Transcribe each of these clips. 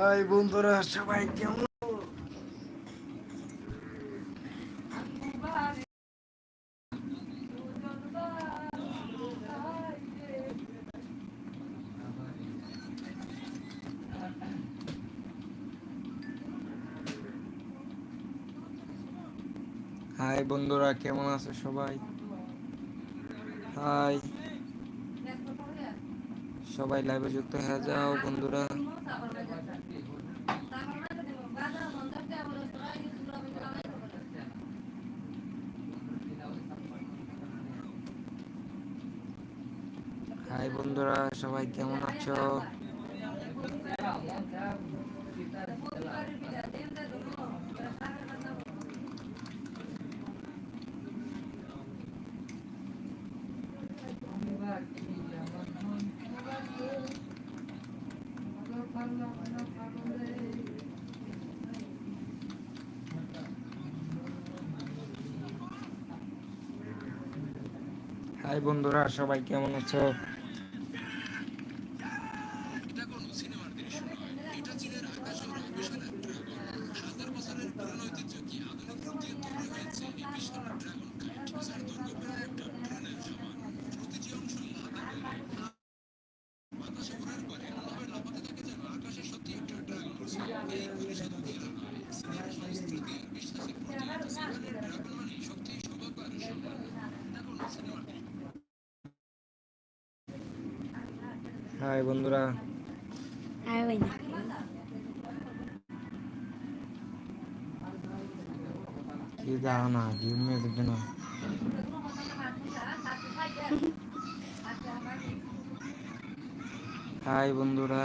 High বন্ধুরা, সবাই কেমন? হাই বন্ধুরা, কেমন আছো সবাই? হাই। সবাই লাইভে যুক্ত হয়ে যাও বন্ধুরা। বন্ধুরা সবাই কেমন আছো? হাই বন্ধুরা সবাই কেমন আছো? হাই বন্ধুরা। ওই না কি দাও না গিভ মি না হাই বন্ধুরা।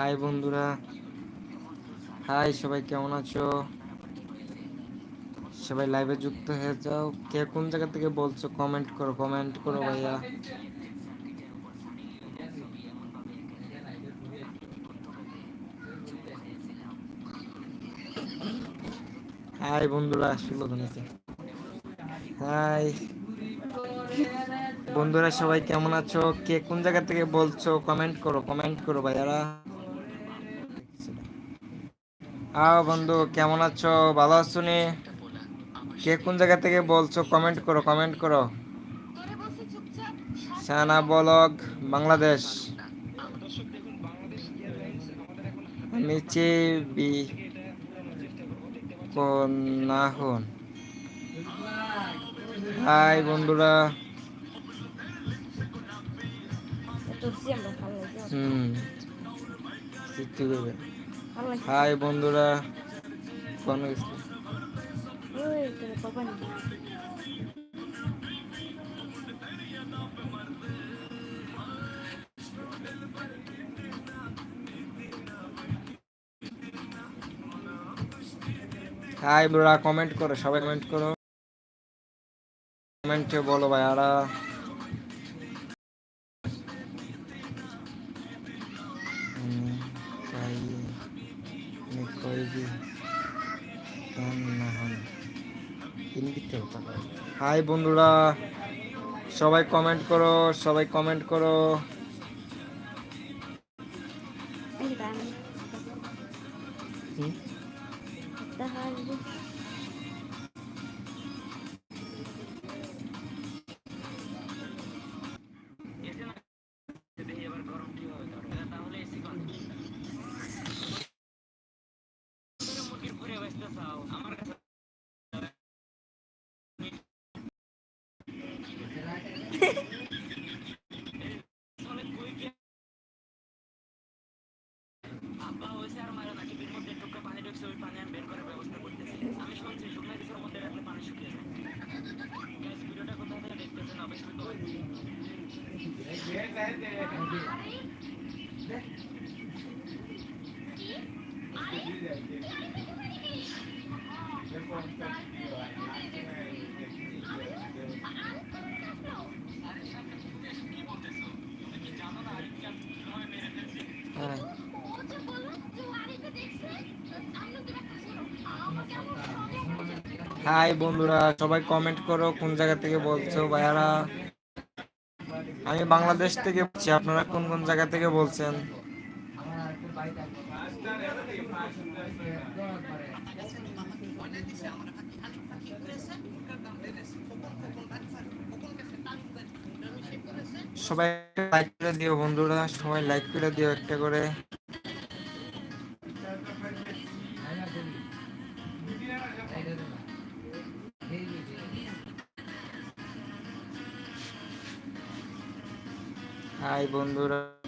হাই বন্ধুরা। হাই, সবাই কেমন আছো? সবাই লাইভে যুক্ত হয়ে যাও। কে কোন জায়গা থেকে বলছো? কমেন্ট করো কমেন্ট করো ভাইয়া। হাই বন্ধুরা, শুভ ধনেছে হাই। বন্ধুরা, সবাই কেমন আছো? কে কোন জায়গা থেকে বলছো? কমেন্ট করো কমেন্ট করো ভাইয়ারা। আও বন্ধু, কেমন আছো? ভালো আছো নি? কে কোন জায়গা থেকে বলছো? কমেন্ট করো কমেন্ট করো। সানা বলক বাংলাদেশ। আমি বি নাহন হাই বন্ধুরা। হুম। হাই বন্ধুরা কোন হাই ব্রা কমেন্ট করো সবাই কমেন্ট করো। কমেন্টে বলো ভাইয়ারা। না হন তিনি হতো হাই বন্ধুরা। সবাই কমেন্ট করো সবাই কমেন্ট করো। বাঁচতে চাও পানি ঢুকছে ওই পানি বের করার ব্যবস্থা করতেছি আমি শুনছি শুকনা কিছুর মধ্যে পানি শুকিয়ে যায় গ্যাস ভিডিওটা কোথা থেকে দেখতেছেন অবশ্যই তো দেখ হাই বন্ধুরা, সবাই কমেন্ট করো কোন জায়গা থেকে বলছো ভাইয়ারা। আমি বাংলাদেশ থেকে বলছি, আপনারা কোন কোন জায়গা থেকে বলছেন? সবাই লাইক করে দিও বন্ধুরা সবাই লাইক করে দিও একটা করে। হাই বন্ধুরা।